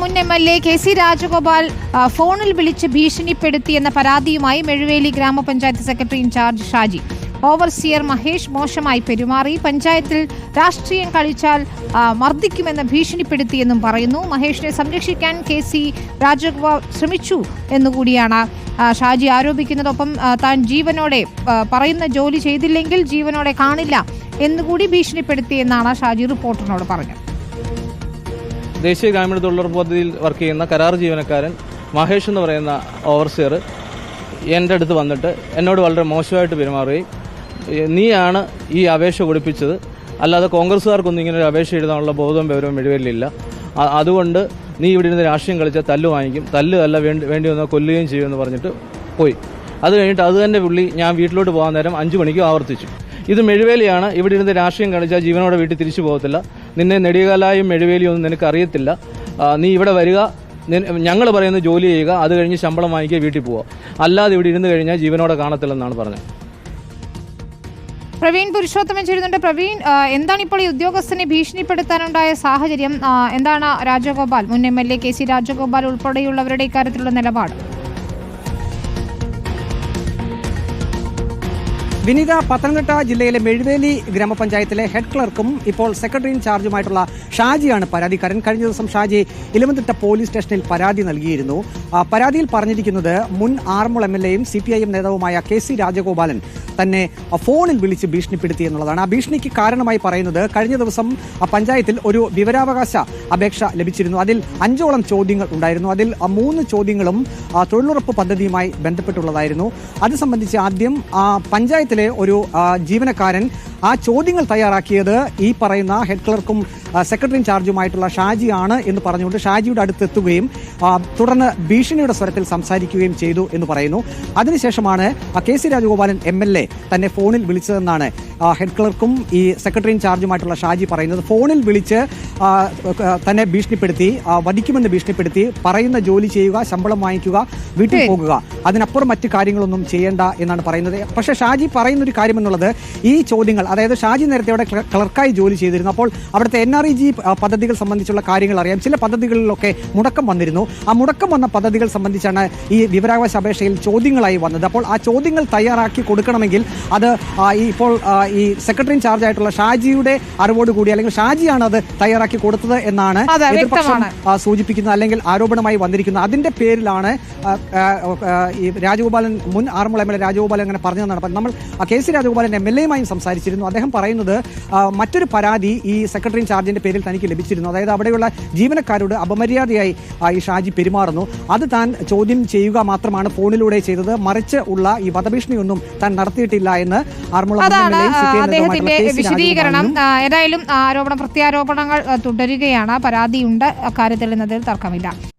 മുൻ M L A K C Rajagopal ഫോണിൽ വിളിച്ച് ഭീഷണിപ്പെടുത്തിയെന്ന പരാതിയുമായി മെഴുവേലി ഗ്രാമപഞ്ചായത്ത് secretary in charge Shaji. Overseer Mahesh മോശമായി പെരുമാറി. പഞ്ചായത്തിൽ രാഷ്ട്രീയം കളിച്ചാൽ മർദ്ദിക്കുമെന്ന് ഭീഷണിപ്പെടുത്തിയെന്നും പറയുന്നു. മഹേഷിനെ സംരക്ഷിക്കാൻ കെ സി രാജഗോപാൽ ശ്രമിച്ചു എന്നുകൂടിയാണ് ഷാജി ആരോപിക്കുന്നതൊപ്പം താൻ ജീവനോടെ പറയുന്ന ജോലി ചെയ്തില്ലെങ്കിൽ ജീവനോടെ കാണില്ല എന്നുകൂടി ഭീഷണിപ്പെടുത്തിയെന്നാണ് ഷാജി റിപ്പോർട്ടറിനോട് പറഞ്ഞത്. ദേശീയ ഗ്രാമീണ തൊഴിലുറപ്പ് പദ്ധതിയിൽ വർക്ക് ചെയ്യുന്ന കരാർ ജീവനക്കാരൻ മഹേഷ് എന്ന് പറയുന്ന ഓവർസിയർ എന്റെ അടുത്ത് വന്നിട്ട് എന്നോട് വളരെ മോശമായിട്ട് പെരുമാറുകയും നീയാണ് ഈ അപേക്ഷ കൊടുപ്പിച്ചത്? അല്ലാതെ കോൺഗ്രസ്സുകാർക്കൊന്നും ഇങ്ങനെ ഒരു അപേക്ഷ എഴുതാനുള്ള ബോധവും വിവരവും മെഴുവലില്ല അതുകൊണ്ട് നീ ഇവിടെ ഇരുന്ന് രാഷ്ട്രീയം കളിച്ചാൽ തല്ല് വാങ്ങിക്കും. തല്ല് അല്ല വേണ്ടി വേണ്ടി വന്നാൽ കൊല്ലുകയും ചെയ്യുമെന്ന് പറഞ്ഞിട്ട് പോയി. അത് കഴിഞ്ഞിട്ട് അത് തന്നെ പുള്ളി ഞാൻ വീട്ടിലോട്ട് പോകാൻ നേരം അഞ്ച് മണിക്ക് ആവർത്തിച്ചു. ഇത് മെഴുവേലിയാണ് ഇവിടെ ഇരുന്ന് രാഷ്ട്രീയം കളിച്ചാൽ ജീവനോടെ വീട്ടിൽ തിരിച്ചു പോകത്തില്ല. നിന്നെ നെടിയകാലായും നിനക്ക് അറിയത്തില്ല. നീ ഇവിടെ വരിക. ഞങ്ങൾ പറയുന്ന ജോലി ചെയ്യുക. അത് കഴിഞ്ഞ് ശമ്പളം വാങ്ങിക്കുക വീട്ടിൽ പോവുക. അല്ലാതെ ഇവിടെ ഇരുന്ന് കഴിഞ്ഞാൽ ജീവനോടെ കാണത്തില്ലെന്നാണ് പറഞ്ഞത്. പ്രവീൺ പുരുഷോത്തമൻ ചേരുന്നുണ്ട് പ്രവീൺ എന്താണ് ഇപ്പോൾ ഈ ഉദ്യോഗസ്ഥനെ ഭീഷണിപ്പെടുത്താനുണ്ടായ സാഹചര്യം? എന്താണ് രാജഗോപാൽ മുൻ M L A K C Rajagopal ഉൾപ്പെടെയുള്ളവരുടെ ഇക്കാര്യത്തിലുള്ള നിലപാട്? വിനീത പത്തനംതിട്ട ജില്ലയിലെ മെഴുവേലി ഗ്രാമപഞ്ചായത്തിലെ ഹെഡ് ക്ലർക്കും ഇപ്പോൾ സെക്രട്ടറി ഇൻചാർജുമായിട്ടുള്ള ഷാജിയാണ് പരാതിക്കാരൻ കഴിഞ്ഞ ദിവസം ഷാജി ഇലവന്തിട്ട പോലീസ് സ്റ്റേഷനിൽ പരാതി നൽകിയിരുന്നു. പരാതിയിൽ പറഞ്ഞിരിക്കുന്നത് മുൻ ആറന്മുള എം എൽ എയും സി പി ഐ എം നേതാവുമായ കെ സി രാജഗോപാലൻ തന്നെ ഫോണിൽ വിളിച്ച് ഭീഷണിപ്പെടുത്തി എന്നുള്ളതാണ്. ആ ഭീഷണിക്ക് കാരണമായി പറയുന്നത് കഴിഞ്ഞ ദിവസം പഞ്ചായത്തിൽ ഒരു വിവരാവകാശ അപേക്ഷ ലഭിച്ചിരുന്നു. അതിൽ അഞ്ചോളം ചോദ്യങ്ങൾ ഉണ്ടായിരുന്നു. അതിൽ മൂന്ന് ചോദ്യങ്ങളും തൊഴിലുറപ്പ് പദ്ധതിയുമായി ബന്ധപ്പെട്ടുള്ളതായിരുന്നു. അത് സംബന്ധിച്ച് ആദ്യം ആ പഞ്ചായത്തിലെ ഒരു ജീവനക്കാരൻ ആ ചോദ്യങ്ങൾ തയ്യാറാക്കിയത് ഈ പറയുന്ന ഹെഡ് ക്ലർക്കും സെക്രട്ടറി ഇൻചാർജുമായിട്ടുള്ള ഷാജിയാണ് എന്ന് പറഞ്ഞുകൊണ്ട് ഷാജിയുടെ അടുത്ത് എത്തുകയും ആ, തുടർന്ന് ഭീഷണിയുടെ സ്വരത്തിൽ സംസാരിക്കുകയും ചെയ്തു എന്ന് പറയുന്നു. അതിനുശേഷമാണ് K C Rajagopalan M L A തന്നെ ഫോണിൽ വിളിച്ചതെന്നാണ് ഹെഡ് ക്ലർക്കും ഈ സെക്രട്ടറി ഇൻചാർജുമായിട്ടുള്ള ഷാജി പറയുന്നത്. ഫോണിൽ വിളിച്ച് തന്നെ ഭീഷണിപ്പെടുത്തി വധിക്കുമെന്ന് ഭീഷണിപ്പെടുത്തി പറയുന്ന ജോലി ചെയ്യുക ശമ്പളം വാങ്ങിക്കുക വീട്ടിൽ. പോകുക. അതിനപ്പുറം മറ്റു കാര്യങ്ങളൊന്നും ചെയ്യേണ്ട എന്നാണ് പറയുന്നത്. പക്ഷേ ഷാജി പറയുന്ന ഒരു കാര്യം എന്നുള്ളത് ഈ ചോദ്യങ്ങൾ അതായത് ഷാജി നേരത്തെ അവിടെ ക്ലർക്കായി ജോലി ചെയ്തിരുന്നു. അപ്പോൾ അവിടുത്തെ എൻ ആർ ഇ ജി പദ്ധതികൾ സംബന്ധിച്ചുള്ള കാര്യങ്ങൾ അറിയാം. ചില പദ്ധതികളിലൊക്കെ മുടക്കം വന്നിരുന്നു. ആ മുടക്കം വന്ന പദ്ധതികൾ സംബന്ധിച്ചാണ് ഈ വിവരാവകാശ അപേക്ഷയിൽ ചോദ്യങ്ങളായി വന്നത്. അപ്പോൾ ആ ചോദ്യങ്ങൾ തയ്യാറാക്കി കൊടുക്കണമെങ്കിൽ അത് ഇപ്പോൾ ഈ സെക്രട്ടറി ഇൻചാർജ് ആയിട്ടുള്ള ഷാജിയുടെ അറിവോടുകൂടി അല്ലെങ്കിൽ ഷാജിയാണ് അത് തയ്യാറാക്കി കൊടുത്തത് എന്നാണ് എതിർപക്ഷം സൂചിപ്പിക്കുന്നത് അല്ലെങ്കിൽ ആരോപണമായി വന്നിരിക്കുന്നത് അതിന്റെ പേരിലാണ് ഈ രാജഗോപാലൻ മുൻ Aranmula M L A Rajagopalan അങ്ങനെ പറഞ്ഞതെന്നാണ്. അപ്പം നമ്മൾ K C Rajagopalan M L എയുമായും സംസാരിച്ചിരുന്നു. അദ്ദേഹം പറയുന്നത് മറ്റൊരു പരാതി ഈ സെക്രട്ടറി ചാർജിന്റെ പേരിൽ തനിക്ക് ലഭിച്ചിരുന്നു. അതായത് അവിടെയുള്ള ജീവനക്കാരോട് അപമര്യാദയായി ഈ ഷാജി പെരുമാറുന്നു. അത് താൻ ചോദ്യം ചെയ്യുക മാത്രമാണ് ഫോണിലൂടെ ചെയ്തത്. മറിച്ച് ഉള്ള ഈ വധഭീഷണിയൊന്നും താൻ നടത്തിയിട്ടില്ല എന്ന് ആറന്മുള അദ്ദേഹത്തിന്റെ വിശദീകരണം. ഏതായാലും ആരോപണ പ്രത്യാരോപണങ്ങൾ തുടരുകയാണ്. പരാതിയുണ്ട്. അക്കാര്യത്തിൽ എന്നതിൽ തർക്കമില്ല.